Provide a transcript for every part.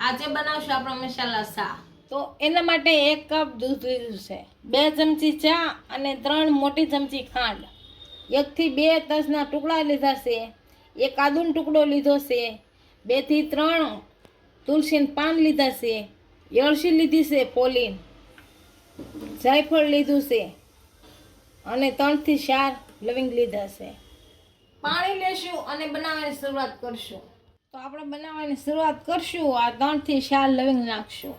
આજે બનાવશું આપણો મસાલા સા તો એના માટે એક કપ દૂધ લીધું છે. બે ચમચી ચા અને ત્રણ મોટી ચમચી ખાંડ. એકથી બે તજના ટુકડા લીધા છે. એક આદુનો ટુકડો લીધો છે. બેથી ત્રણ તુલસીના પાન લીધા છે. એળસી લીધી છે પોલીન. જાયફળ લીધું છે. અને ત્રણથી ચાર લવિંગ લીધા છે. પાણી લેશું અને બનાવવાની શરૂઆત કરશું. તો આપણે બનાવવાની શરૂઆત કરશું. આ ત્રણથી ચાર લવિંગ નાખશું.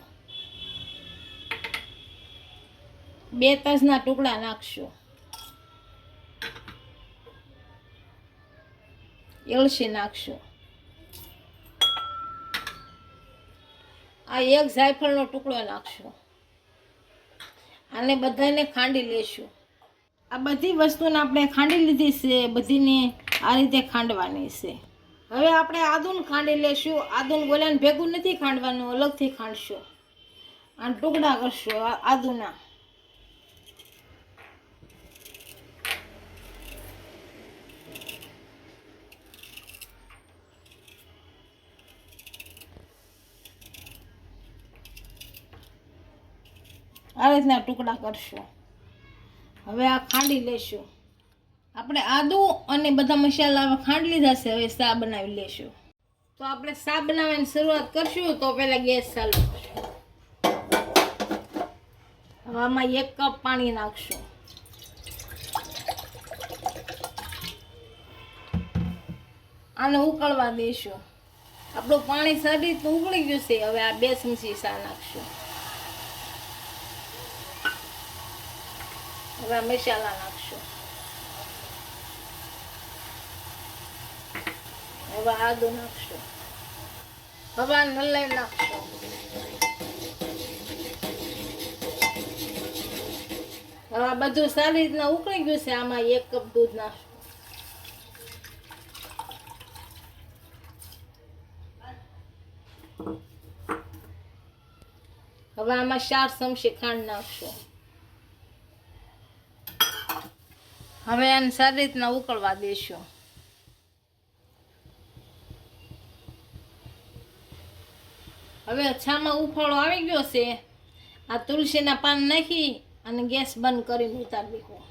બે તજના ટુકડા નાખશું. એળસી નાખશું. આ એક જાયફળનો ટુકડો નાખશું. આને બધાને ખાંડી લેશું. આ બધી વસ્તુને આપણે ખાંડી લીધી છે, બધીને આ રીતે ખાંડવાની છે. હવે આપણે આદુન ખાંડી લેશું. આદુન ગોલાને ભેગું નથી ખાંડવાનું, અલગથી ખાંડશું. અને ટુકડા કરશું આદુના. આ રીતના ટુકડા કરશું. હવે આ ખાંડી લેશું. આપણે આદુ અને બધા મસાલા ખાંડ લીધા છે, હવે સા બનાવી લેશું. તો આપણે સા બનાવવાની શરૂઆત કરશું, તો પહેલાં ગેસ ચાલુ હવે આમાં એક કપ પાણી નાખશું. આને ઉકળવા દઈશું આપણું પાણી સારી રીતે ઉકળી ગયું છે, હવે આ બે ચમચી સા નાખશું. હવે મસાલા નાખશું. હવે આદુ નાખશું. હવે આ નાખશો. હવે બધું સારી રીતના ઉકળી ગયું છે, આમાં એક કપ દૂધ નાખશું. હવે આમાં ચાર ચમચી ખાંડ નાખશું. હવે આને સારી રીતના ઉકળવા દેશું. હવે છામાં ઉફાળો આવી ગયો છે. આ તુલસીના પાન નાખી અને ગેસ બંધ કરીને ઉતારી દીધો.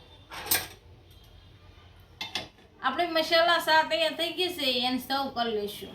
આપણે મસાલા સા તૈયાર થઈ ગઈ છે, એને સર્વ કરી લઈશું.